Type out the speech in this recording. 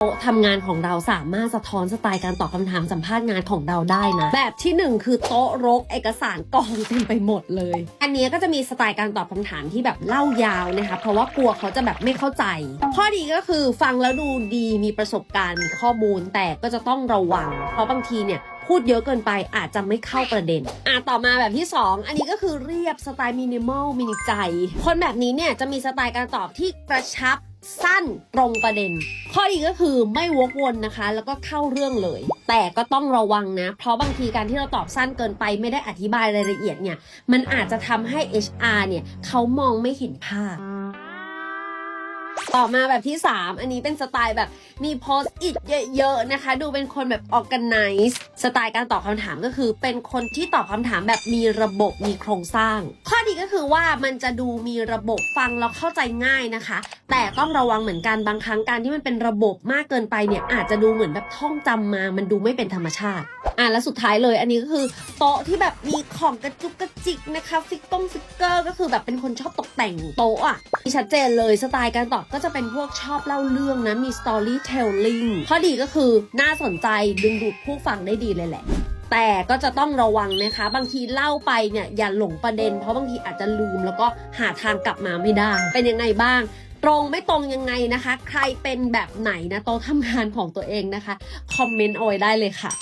โตทำงานของเราสามารถสะท้อนสไตล์การตอบคำถามสัมภาษณ์งานของเราได้นะ แบบที่หนึ่งคือโต๊ะรกเอกสารกองเต็มไปหมดเลย อันนี้ก็จะมีสไตล์การตอบคำถามที่แบบเล่ายาวนะคะเพราะว่ากลัวเขาจะแบบไม่เข้าใจ ข้อดีก็คือฟังแล้วดูดีมีประสบการณ์มีข้อมูลแต่ก็จะต้องระวัง เพราะบางทีเนี่ยพูดเยอะเกินไปอาจจะไม่เข้าประเด็น อะต่อมาแบบที่ 2อันนี้ก็คือเรียบสไตล์มินิมอลมินิใจ คนแบบนี้เนี่ยจะมีสไตล์การตอบที่กระชับ สั้นตรงประเด็น ข้อดีก็คือไม่วกวนนะคะ แล้วก็เข้าเรื่องเลย แต่ก็ต้องระวังนะ เพราะบางทีการที่เราตอบสั้นเกินไปไม่ได้อธิบายรายละเอียดเนี่ย มันอาจจะทำให้ HR เนี่ยเขามองไม่เห็นภาพ ต่อมาแบบที่ 3 อันนี้เป็นสไตล์แบบมีโพสต์อิทเยอะๆนะคะ ดูเป็นคนแบบ organize สไตล์การตอบคำถามก็คือเป็นคนที่ตอบคำถามแบบมีระบบมีโครงสร้าง ข้อดีก็คือว่ามันจะดูมีระบบฟังแล้วเข้าใจง่ายนะคะ แต่ต้องระวังเหมือนกันบางครั้งการที่มันเป็นระบบมากเกินไปเนี่ยอาจจะดูเหมือนแบบท่องจำมา มันดูไม่เป็นธรรมชาติอะแล้วสุดท้ายเลย อันนี้ก็คือโต๊ะที่แบบมีของกระจุกกระจิกนะคะฟิกต้องฟิกเกอร์ก็คือแบบเป็นคนชอบตกแต่งโต๊ะอะมีชัดเจนเลยสไตล์การตอบก็จะจะเป็นพวกชอบเล่าเรื่องนะ มี storytelling ข้อดีก็คือน่าสนใจดึงดูดผู้ฟังได้ดีเลยแหละแต่ก็จะต้องระวังนะคะ บางทีเล่าไปเนี่ยอย่าหลงประเด็น เพราะบางทีอาจจะลืมแล้วก็หาทางกลับมาไม่ได้ เป็นยังไงบ้าง ตรงไม่ตรงยังไงนะคะ ใครเป็นแบบไหนนะโต๊ะทำงานของตัวเองนะคะ คอมเมนต์เอาไว้ได้เลยค่ะ